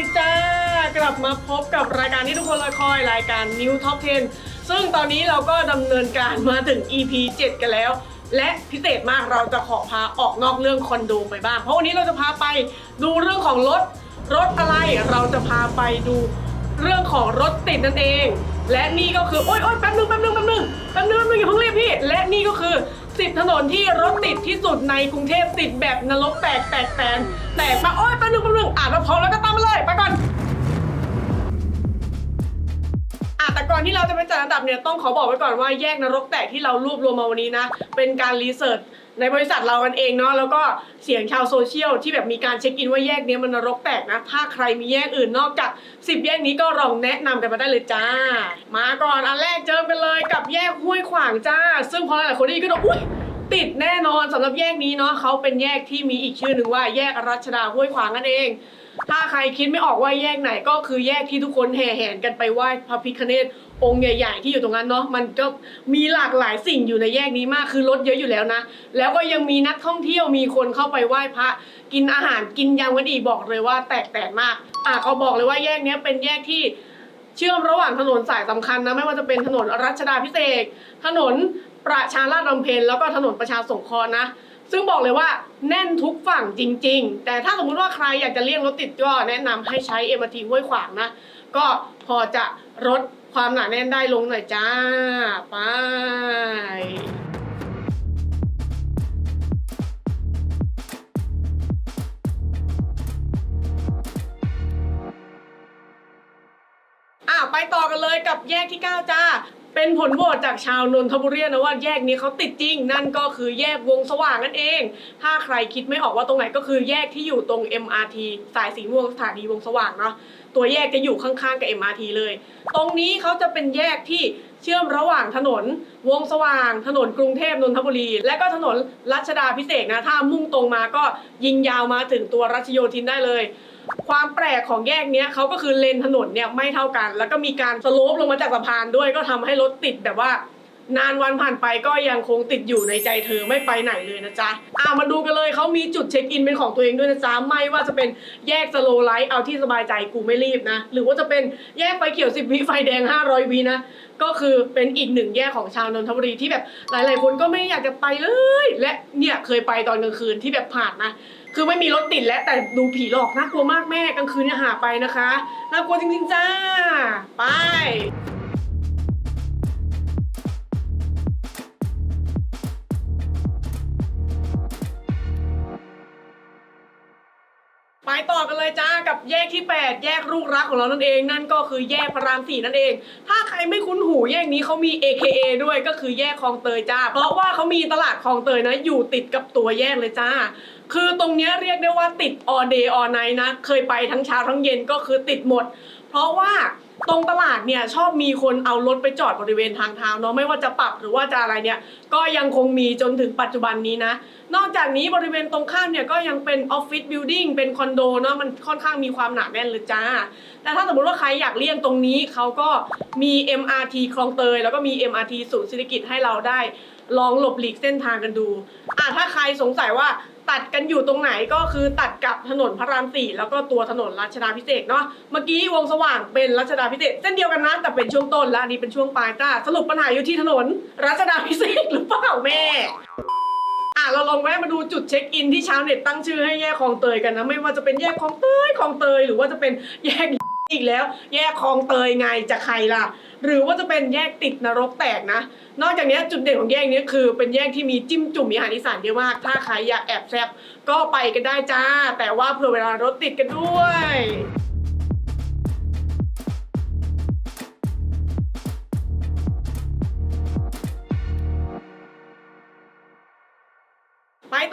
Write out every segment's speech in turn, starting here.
ดีจ้ากลับมาพบกับรายการที่ทุกคนรอคอยรายการ New Top 10 ซึ่งตอนนี้เราก็ดำเนินการมาถึง EP 7 กันแล้ว และพิเศษมากเราจะขอพาออกนอกเรื่องคอนโดไปบ้าง เพราะวันนี้เราจะพาไปดูเรื่องของรถ รถอะไรเราจะพาไปดูเรื่องของรถติดนั่นเอง และนี่ก็คือ โอ๊ยโอ๊ยแป๊บนึงแป๊บนึงแป๊บนึงแป๊บนึงแป๊บนึงอย่าเพิ่งรีบพี่ และนี่ก็คือิบถนนที่รถติดที่สุดในกรุงเทพติดแบบนรกแตกแตกแตนแตกมาโอ๊ยแป๊บนึงแป๊บนึงอ่านมาพร้อมแล้วก็ตามมาเลยไปก่อน อะแต่ก่อนที่เราจะไปจัดอันดับเนี่ยต้องขอบอกไว้ก่อนว่าแยกนรกแตกที่เรารวบรวมมาวันนี้นะ เป็นการรีเสิร์ชในบริษัทเรากันเองเนาะแล้วก็เสียงชาวโซเชียลที่แบบมีการเช็คอินว่าแยกเนี้ยมันนรกแตกนะ ถ้าใครมีแยกอื่นนอกจาก 10 แยกนี้ก็ลองแนะนำกันมาได้เลยจ้า มาก่อนอันแรกเจอกันเลยกับแยกห้วยขวางจ้า ซึ่งพอหลายๆคนได้ยินก็ต้องอุ้ย ติดแน่นอนสำหรับแยกนี้เนาะเขาเป็นแยกที่มีอีกชื่อหนึ่งว่าแยกรัชดาห้วยขวางนั่นเอง ถ้าใครคิดไม่ออกว่าแยกไหนก็คือแยกที่ทุกคนแห่แหนกันไปไหว้พระพิฆเนศองค์ใหญ่ๆที่อยู่ตรงนั้นเนาะมันก็มีหลากหลายสิ่งอยู่ในแยกนี้มากคือรถเยอะอยู่แล้วนะ แล้วก็ยังมีนักท่องเที่ยวมีคนเข้าไปไหว้พระ กินอาหารกินยำกันอีกบอกเลยว่าแตกแตนมากอะเขาบอกเลยว่าแยกนี้เป็นแยกที่เชื่อมระหว่างถนนสายสำคัญนะไม่ว่าจะเป็นถนนรัชดาพิเศษ ถนน ประชาราชรำเพนแล้วก็ถนนประชาสงเคราะห์นะ ซึ่งบอกเลยว่าแน่นทุกฝั่งจริง ๆ แต่ถ้าสมมุติว่าใครอยากจะเลี่ยงรถติดก็แนะนำให้ใช้เอ็มทีห้วยขวางนะ ก็พอจะลดความหนาแน่นได้ลงหน่อยจ้า ไป ไปต่อกันเลยกับแยกที่ 9 จ้า เป็นผลโหวตจากชาวนนทบุรีนะว่าแยกนี้เขาติดจริง นั่นก็คือแยกวงสว่างนั่นเอง ถ้าใครคิดไม่ออกว่าตรงไหนก็คือแยกที่อยู่ตรง MRT สายสีม่วงสถานีวงสว่างเนาะตัวแยกจะอยู่ข้างๆกับ MRT เลย ตรงนี้เขาจะเป็นแยกที่เชื่อมระหว่างถนน วงสว่าง ถนนกรุงเทพนนทบุรี และก็ถนนรัชดาพิเศษนะถ้ามุ่งตรงมาก็ยิงยาวมาถึงตัวรัชโยธินได้เลย ความแปลกของแยกเนี้ยเขาก็คือเลนถนนเนี่ยไม่เท่ากัน แล้วก็มีการสโลปลงมาจากสะพานด้วยก็ทำให้รถติดแบบว่า นานวันผ่านไปก็ยังคงติดอยู่ในใจเธอไม่ไปไหนเลยนะจ๊ะอ่ามาดูกันเลยเขามีจุดเช็คอินเป็นของตัวเองด้วยนะจ๊ะไม่ว่าจะเป็นแยกสโลไลท์เอาที่สบายใจกูไม่รีบนะ หรือว่าจะเป็นแยกไฟเขียว10วิไฟแดง 500วินะก็คือเป็นอีกหนึ่งแยกของชาวนนทบุรีที่แบบหลาย ๆ คนก็ไม่อยากจะไปเลย และเนี่ยเคยไปตอนกลางคืนที่แบบผ่านนะ คือไม่มีรถติดแล้วแต่ดูผีหลอกน่ากลัวมากแม่กลางคืนเนี่ยหาไปนะคะน่ากลัวจริงๆจ้า ไปไปต่อกันเลยจ้ากับแยกที่ 8 แยกลูกรักของเรานั่นเอง นั่นก็คือแยกพระรามสี่นั่นเอง ถ้าใครไม่คุ้นหูแยกนี้เขามี AKA ด้วยก็คือแยกคลองเตยจ้า เพราะว่าเขามีตลาดคลองเตยนะอยู่ติดกับตัวแยกเลยจ้า คือตรงเนี้ยเรียกได้ว่าติด all day all night นะ เคยไปทั้งเช้าทั้งเย็นก็คือติดหมด เพราะว่าตรงตลาดเนี่ยชอบมีคนเอารถไปจอดบริเวณทางเท้าเนาะไม่ว่าจะปรับหรือว่าจะอะไรเนี่ยก็ยังคงมีจนถึงปัจจุบันนี้นะ นอกจากนี้บริเวณตรงข้ามเนี่ยก็ยังเป็นออฟฟิศบิลดิ่งเป็นคอนโดเนาะมันค่อนข้างมีความหนาแน่นเลยจ้า แต่ถ้าสมมติว่าใครอยากเลี่ยงตรงนี้เขาก็มี MRT คลองเตย แล้วก็มี MRT ศูนย์เศรษฐกิจให้เราได้ ลองหลบหลีกเส้นทางกันดูอะถ้าใครสงสัยว่าตัดกันอยู่ตรงไหนก็คือตัดกับถนนพระรามสี่แล้วก็ตัวถนนรัชดาพิเศษเนาะเมื่อกี้วงสว่างเป็นรัชดาพิเศษเส้นเดียวกันนะแต่เป็นช่วงต้นแล้วอันนี้เป็นช่วงปลายจ้าสรุปปัญหาอยู่ที่ถนนรัชดาพิเศษหรือเปล่าแม่อะเราลองแวะมาดูจุดเช็คอินที่ชาวเน็ตตั้งชื่อให้แยกคลองเตยกันนะไม่ว่าจะเป็นแยกคลองเตยคลองเตยหรือว่าจะเป็นแยกอีกแล้ว แยกคลองเตยไงจะใครล่ะ หรือว่าจะเป็นแยกติดนรกแตกนะ นอกจากนี้จุดเด่นของแยกนี้คือเป็นแยกที่มีจิ้มจุ่มมีอาหารอีสานเยอะมาก ถ้าใครอยากแอบแซบก็ไปกันได้จ้า แต่ว่าเผื่อเวลารถติดกันด้วย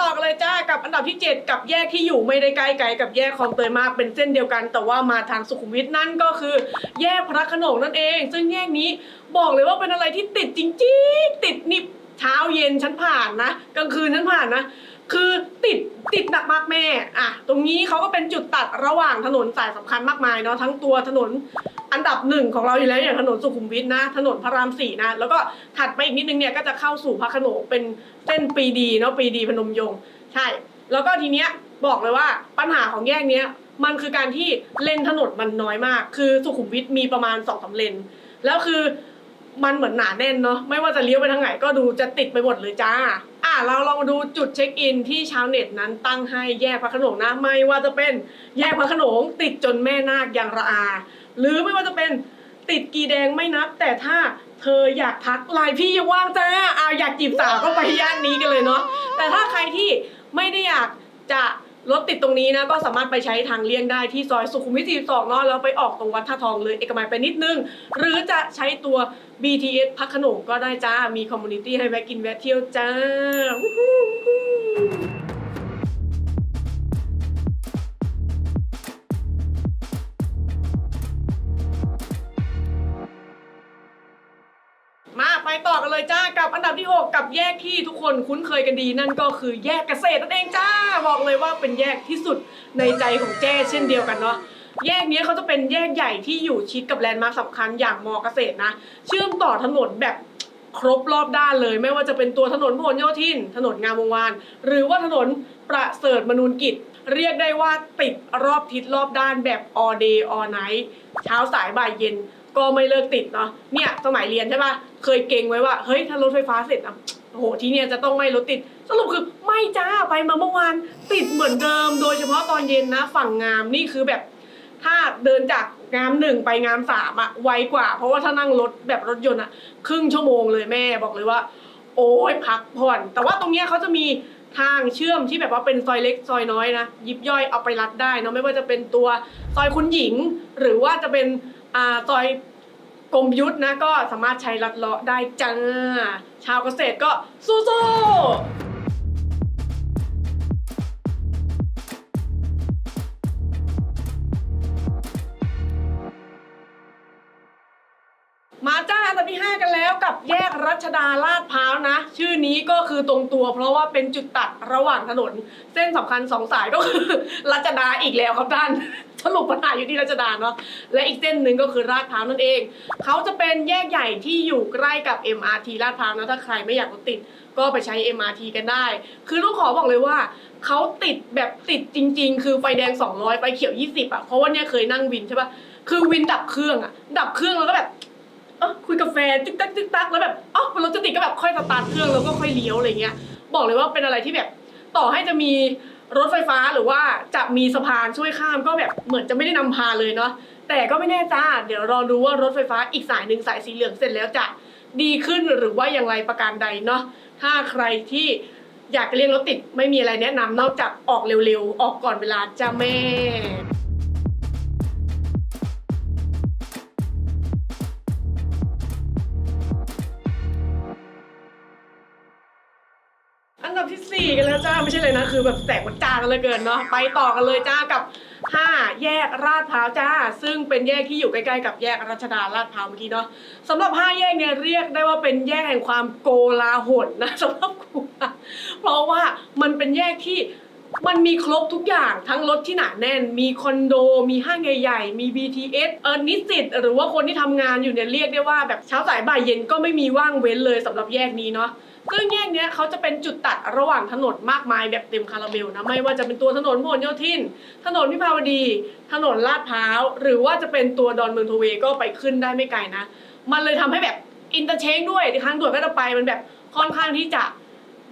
ต่อกันเลยจ้ากับอันดับที่ 7 กับแยกที่อยู่ไม่ได้ใกล้ไกลกับแยกคลองเตยมากเป็นเส้นเดียวกัน แต่ว่ามาทางสุขุมวิทนั่นก็คือ แยกพระโขนงนั่นเอง ซึ่งแยกนี้บอกเลยว่าเป็นอะไรที่ติดจริงๆ ติดนี่เช้าเย็นฉันผ่านนะกลางคืนฉันผ่านนะ คือติดติดหนักมากแม่อะตรงนี้เขาก็เป็นจุดตัดระหว่างถนนสายสำคัญมากมายเนาะทั้งตัวถนน อันดับหนึ่งของเราอยู่แล้วอย่างถนนสุขุมวิทนะ ถนนพระรามสี่นะ แล้วก็ถัดไปอีกนิดนึงเนี่ยก็จะเข้าสู่พระโขนงเป็นเส้นปีดีเนาะปีดีพนมยงค์ใช่ แล้วก็ทีเนี้ยบอกเลยว่าปัญหาของแยกเนี้ยมันคือการที่เลนถนนมันน้อยมาก คือสุขุมวิทมีประมาณสองสามเลน แล้วคือมันเหมือนหนาแน่นเนาะไม่ว่าจะเลี้ยวไปทางไหนก็ดูจะติดไปหมดเลยจ้า อะเราลองมาดูจุดเช็คอินที่ชาวเน็ตนั้นตั้งให้แยกพระโขนงนะ ไม่ว่าจะเป็นแยกพระโขนงติดจนแม่นาคยังระอา หรือไม่ว่าจะเป็นติดกีแดงไม่นับ แต่ถ้าเธออยากทักไลน์พี่ยังว่างจ้าเอาอยากจีบสาวก็ไปย่านนี้กันเลยเนาะแต่ถ้าใครที่ไม่ได้อยากจะรถติดตรงนี้นะก็สามารถไปใช้ทางเลี่ยงได้ที่ซอยสุขุมวิท 42 เนาะแล้วไปออกตรงวัดท่าทองเลยเอกมัยไปนิดนึง หรือจะใช้ตัว BTS พักขนงก็ได้จ้า มีคอมมูนิตี้ให้แวะกินแวะเที่ยวจ้า ไปต่อกันเลยจ้ากับอันดับที่ 6 กับแยกที่ทุกคนคุ้นเคยกันดีนั่นก็คือแยกเกษตรนั่นเองจ้าบอกเลยว่าเป็นแยกที่สุดในใจของแจ้เช่นเดียวกันเนาะแยกนี้เขาจะเป็นแยกใหญ่ที่อยู่ชิดกับแลนด์มาร์คสำคัญอย่างมอเกษตรนะ เชื่อมต่อถนนแบบครบรอบด้านเลย ไม่ว่าจะเป็นตัวถนนพหลโยธิน ถนนงามวงวาน หรือว่าถนนประเสริฐมนูนกิจ เรียกได้ว่าติดรอบทิศรอบด้านแบบ all day all night เช้าสายบ่ายเย็น ก็ไม่เลิกติดเนาะเนี่ยสมัยเรียนใช่ป่ะเคยเก่งไว้ว่าเฮ้ยถ้ารถไฟฟ้าเสร็จอะโอ้โหที่เนี่ยจะต้องไม่รถติด สรุปคือไม่จ้าไปมาเมื่อวานติดเหมือนเดิม โดยเฉพาะตอนเย็นนะ ฝั่งงามนี่คือแบบถ้าเดินจากงามหนึ่งไปงามสามอะไวกว่า เพราะว่าถ้านั่งรถแบบรถยนต์อะครึ่งชั่วโมงเลยแม่บอกเลยว่า โอ้ยพักผ่อน แต่ว่าตรงเนี้ยเขาจะมีทางเชื่อมที่แบบว่าเป็นซอยเล็กซอยน้อยนะยิบย่อยเอาไปรัดได้เนะไม่ว่าจะเป็นตัวซอยคุณหญิง หรือว่าจะเป็น ซอยกรมยุทธนะก็สามารถใช้รัดเลาะได้จ้า ชาวเกษตรก็สู้ๆมาจ้าอันดับที่5กันแล้วกับแยกรัชดาลาดพร้าวนะ ชื่อนี้ก็คือตรงตัว เพราะว่าเป็นจุดตัดระหว่างถนน เส้นสำคัญสองสายก็คือรัชดาอีกแล้วครับท่าน สรุปปัญหาอยู่ที่รัชดาเนาะและอีกเส้นหนึ่งก็คือลาดพร้าวนั่นเอง เขาจะเป็นแยกใหญ่ที่อยู่ใกล้กับ MRT ลาดพร้าวนะถ้าใครไม่อยากรถติดก็ไปใช้ MRT กันได้ คือต้องขอบอกเลยว่า เขาติดแบบติดจริง ๆ คือไฟแดง 200 ไฟเขียว 20อะเพราะว่าเนี่ยเคยนั่งวินใช่ปะคือวินดับเครื่องอะ ดับเครื่องแล้วก็แบบเออคุยกับแฟนตึ๊กตักตึ๊กตักแล้วแบบอ๋อรถจะติดก็แบบค่อยสตาร์ทเครื่องแล้วก็ค่อยเลี้ยวอะไรเงี้ย บอกเลยว่าเป็นอะไรที่แบบต่อให้จะมี รถไฟฟ้าหรือว่าจะมีสะพานช่วยข้ามก็แบบเหมือนจะไม่ได้นำพาเลยเนาะแต่ก็ไม่แน่จ้าเดี๋ยวรอดูว่ารถไฟฟ้าอีกสายหนึ่งสายสีเหลืองเสร็จแล้วจะดีขึ้นหรือว่าอย่างไรประการใดเนาะถ้าใครที่อยากจะเรียนรถติดไม่มีอะไรแนะนำนอกจากออกเร็วๆ ออกก่อนเวลาจ้าแม่ ไม่ใช่เลยนะ คือแบบแตกวัดจ้ากันเลยเกินเนาะ ไปต่อกันเลยจ้ากับ 5 แยกลาดพร้าวจ้า ซึ่งเป็นแยกที่อยู่ใกล้ๆกับแยกรัชดาลาดพร้าวเมื่อกี้เนาะสำหรับ 5 แยกเนี่ยเรียกได้ว่าเป็นแยกแห่งความโกลาหลนะสำหรับกูนะเพราะว่ามันเป็นแยกที่มันมีครบทุกอย่างทั้งรถที่หนาแน่น มีคอนโด มีห้างใหญ่ๆ มี BTS เออนิสิตหรือว่าคนที่ทำงานอยู่เนี่ยเรียกได้ว่าแบบเช้าสายบ่ายเย็นก็ไม่มีว่างเว้นเลยสำหรับแยกนี้เนาะ ซึ่งแยกเนี้ยเขาจะเป็นจุดตัดระหว่างถนนมากมายแบบเต็มคาราเบลนะไม่ว่าจะเป็นตัวถนนพหลโยธิน ถนนวิภาวดี ถนนลาดพร้าว หรือว่าจะเป็นตัวดอนเมืองทเวก็ไปขึ้นได้ไม่ไกลนะ มันเลยทำให้แบบอินเตอร์เชงด้วยทางด่วนก็จะไปมันแบบค่อนข้างที่จะ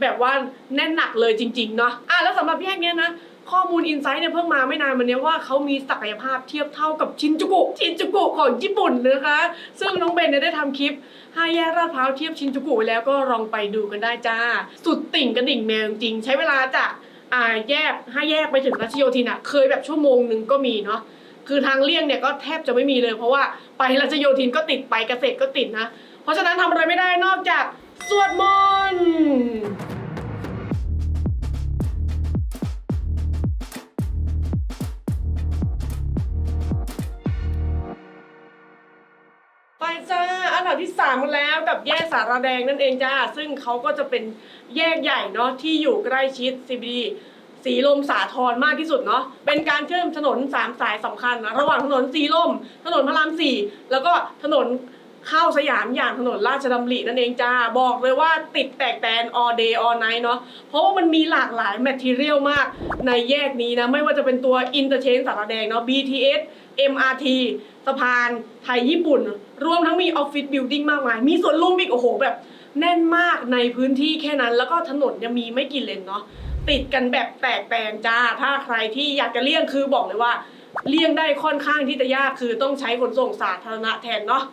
แบบว่าแน่นหนักเลยจริงๆเนาะอะแล้วสำหรับแยกเนี้ยนะ ข้อมูลอินไซต์เนี่ยเพิ่งมาไม่นานวันนี้ว่าเขามีศักยภาพเทียบเท่ากับชินจูกุชินจูกุของญี่ปุ่นนะคะ ซึ่งน้องเบนเนี่ยได้ทำคลิปห้าแยกลาดพร้าวเทียบชินจูกุไว้แล้วก็ลองไปดูกันได้จ้า สุดติ่งกระดิ่งแมวจริงใช้เวลาจากอ่าแยกห้าแยกไปถึงรัชโยธินอะเคยแบบชั่วโมงหนึ่งก็มีเนาะคือทางเลี่ยงเนี่ยก็แทบจะไม่มีเลย เพราะว่าไปรัชโยธินก็ติดไปเกษตรก็ติดนะ เพราะฉะนั้นทำอะไรไม่ได้นอกจากสวดมนต์ อันดับที่สามกันแล้วกับแยกสารแดงนั่นเองจ้า ซึ่งเขาก็จะเป็นแยกใหญ่เนาะที่อยู่ใกล้ชิด CBD สีลมสาทรมากที่สุดเนาะ เป็นการเชื่อมถนนสามสายสำคัญนะระหว่างถนนสีลม ถนนพระรามสี่แล้วก็ถนนเข้าสยามอย่างถนนราชดำรินั่นเองจ้า บอกเลยว่าติดแตกแตน all day all night เนาะ เพราะว่ามันมีหลากหลาย material มากในแยกนี้นะ ไม่ว่าจะเป็นตัว interchange สารแดงเนาะ BTS MRT สะพานไทยญี่ปุ่น รวมทั้งมีออฟฟิศบิลดิ้งมากมาย มีสวนลุมอีกโอ้โหแบบแน่นมากในพื้นที่แค่นั้น แล้วก็ถนนยังมีไม่กี่เลนเนาะติดกันแบบแตกแตนจ้า ถ้าใครที่อยากจะเลี่ยงคือบอกเลยว่า เลี่ยงได้ค่อนข้างที่จะยากคือต้องใช้ขนส่งสาธารณะแทนเนาะ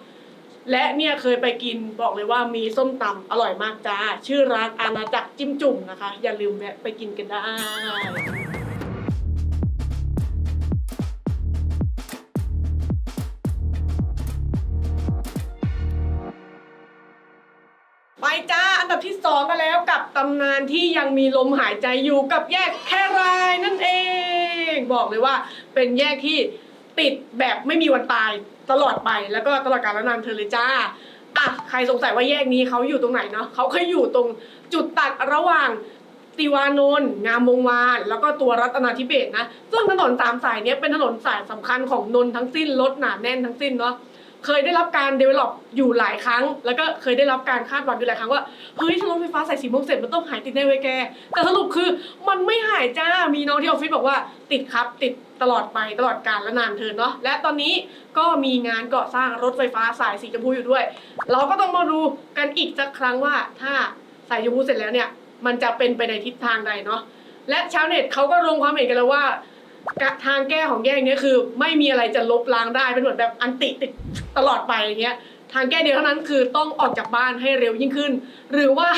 และเนี่ยเคยไปกินบอกเลยว่ามีส้มตำอร่อยมากจ้า ชื่อร้านอาณาจักรจิ้มจุ่มนะคะ อย่าลืมแวะไปกินกันได้ จ้า อันดับที่สองกันแล้วกับตำนานที่ยังมีลมหายใจอยู่กับแยกแครายนั่นเอง บอกเลยว่าเป็นแยกที่ติดแบบไม่มีวันตายตลอดไปแล้วก็ตลอดกาลนานเธอเลยจ้าอะใครสงสัยว่าแยกนี้เขาอยู่ตรงไหนเนาะเขาเคยอยู่ตรงจุดตัดระหว่างติวานนท์งามวงวาน แล้วก็ตัวรัตนาธิเบศนะ ซึ่งถนนสามสายเนี้ยเป็นถนนสายสำคัญของนนท์ทั้งสิ้นรถหนาแน่นทั้งสิ้นเนาะ เคยได้รับการ develop อยู่หลายครั้ง แล้วก็เคยได้รับการคาดหวังอยู่หลายครั้งว่าเฮ้ยถ้ารถไฟฟ้าสายสีม่วงเสร็จมันต้องหายติดแน่เว้ยแก แต่สรุปคือมันไม่หายจ้ามีน้องที่ออฟฟิศบอกว่าติดครับติดตลอดไปตลอดกาลและนานเทินเนาะและตอนนี้ก็มีงานก่อสร้างรถไฟฟ้าสายสีชมพูอยู่ด้วย เราก็ต้องมาดูกันอีกสักครั้งว่าถ้าสายชมพูเสร็จแล้วเนี่ยมันจะเป็นไปในทิศทางใดเนาะและชาวเน็ตเขาก็ลงความเห็นกันแล้วว่า ทางแก้ของแยกเนี้ยคือ ไม่มีอะไรจะลบล้างได้เป็นเหมือนแบบอันติติดตลอดไปอย่างเงี้ยทางแก้เดียวเท่านั้นคือต้องออกจากบ้านให้เร็วยิ่งขึ้น หรือว่า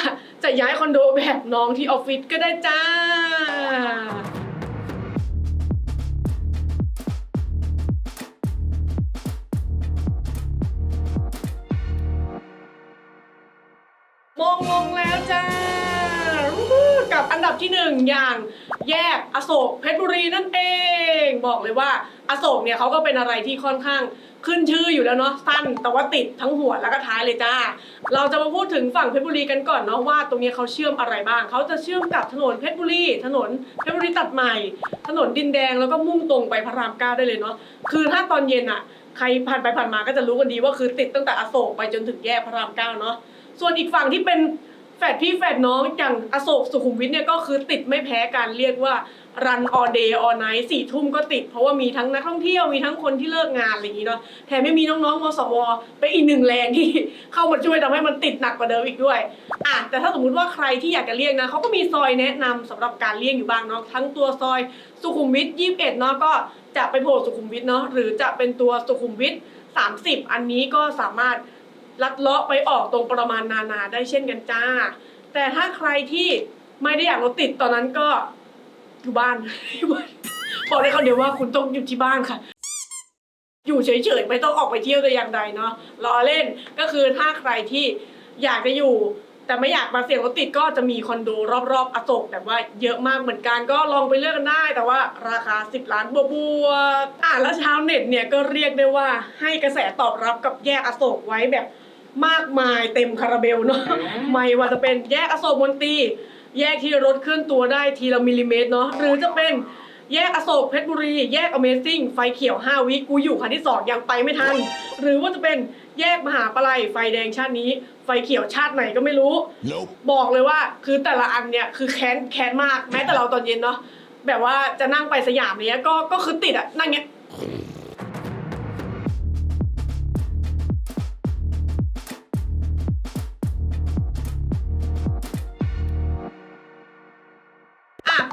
จะย้ายคอนโดแบบน้องที่ออฟฟิศก็ได้จ้ามองลงแล้วจ้า กับอันดับที่หนึ่งอย่างแยกอโศกเพชรบุรีนั่นเอง บอกเลยว่าอโศกเนี่ยเขาก็เป็นอะไรที่ค่อนข้างขึ้นชื่ออยู่แล้วเนาะสั้นแต่ว่าติดทั้งหัวแล้วก็ท้ายเลยจ้า เราจะมาพูดถึงฝั่งเพชรบุรีกันก่อนเนาะว่าตรงนี้เขาเชื่อมอะไรบ้าง เขาจะเชื่อมกับถนนเพชรบุรีถนนเพชรบุรีตัดใหม่ ถนนดินแดงแล้วก็มุ่งตรงไปพระรามเก้าได้เลยเนาะคือถ้าตอนเย็นอะใครผ่านไปผ่านมาก็จะรู้กันดีว่าคือติดตั้งแต่อโศกไปจนถึงแยกพระรามเก้าเนาะส่วนอีกฝั่งที่เป็น แฝดพี่แฝดน้องอย่างอโศกสุขุมวิทเนี่ยก็คือติดไม่แพ้กันเรียกว่ารันออเดย์ออไนท์สี่ทุ่มก็ติด เพราะว่ามีทั้งนักท่องเที่ยวมีทั้งคนที่เลิกงานอะไรอย่างนี้เนาะแถมไม่มีน้องๆมสวไปอีกหนึ่งแรงที่เข้ามาช่วยทำให้มันติดหนักกว่าเดิมอีกด้วยอะแต่ถ้าสมมุติว่าใครที่อยากจะเลี่ยงนะเขาก็มีซอยแนะนำสำหรับการเลี่ยงอยู่บ้างเนาะทั้งตัวซอยสุขุมวิท21เนาะก็จะไปโผล่สุขุมวิทเนาะหรือจะเป็นตัวสุขุมวิท30อันนี้ก็สามารถ ลัดเลาะไปออกตรงประมาณนานาได้เช่นกันจ้า แต่ถ้าใครที่ไม่ได้อยากรถติดตอนนั้นก็อยู่บ้าน บอกได้คำเดียวว่าคุณต้องอยู่ที่บ้านค่ะ อยู่เฉยๆไม่ต้องออกไปเที่ยวแต่อย่างใดเนาะล้อเล่นก็คือถ้าใครที่อยากจะอยู่ แต่ไม่อยากมาเสี่ยงรถติดก็จะมีคอนโดรอบๆอโศกแบบว่าเยอะมากเหมือนกันก็ลองไปเลือกกันได้ แต่ว่าราคา 10 ล้านบวกๆอ่าแล้วชาวเน็ตเนี่ยก็เรียกได้ว่าให้กระแสตอบรับกับแยกอโศกไว้แบบ มากมายเต็มคาราเบลเนาะไม่ว่าจะเป็นแยกอโศกมนตรีแยกที่รถเคลื่อนตัวได้ทีละมิลลิเมตรเนาะหรือจะเป็นแยกอโศกเพชรบุรี แยก Amazing ไฟเขียว 5 วิกูอยู่คันที่ 2 ยังไปไม่ทัน หรือว่าจะเป็นแยกมหาปลัยไฟแดงชาตินี้ ไฟเขียวชาติไหนก็ไม่รู้ Nope. บอกเลยว่าคือแต่ละอันเนี่ยคือแค้นแค้นมากแม้แต่เราตอนเย็นเนาะแบบว่าจะนั่งไปสยามเนี้ยก็ก็คือติดอะนั่งเงี้ย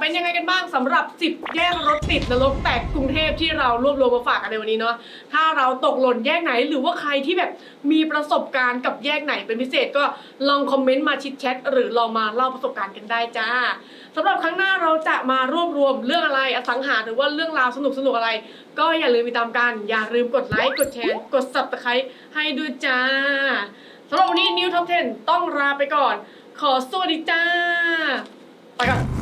เป็นยังไงกันบ้างสำหรับ 10 แยกรถติดนรกแตกกรุงเทพที่เรารวบรวมมาฝากกันในวันนี้เนาะถ้าเราตกหล่นแยกไหนหรือว่าใครที่แบบมีประสบการณ์กับแยกไหนเป็นพิเศษก็ลองคอมเมนต์มาชิดแชทหรือลองมาเล่าประสบการณ์กันได้จ้าสำหรับครั้งหน้าเราจะมารวบรวมเรื่องอะไรอสังหาหรือว่าเรื่องราวสนุกสนุกอะไร ก็อย่าลืมติดตามกันอย่าลืมกดไลค์กดแชร์กด subscribe ให้ด้วยจ้าสำหรับวันนี้นิวท็อป10ต้องลาไปก่อน ขอสวัสดีจ้า ไปก่อน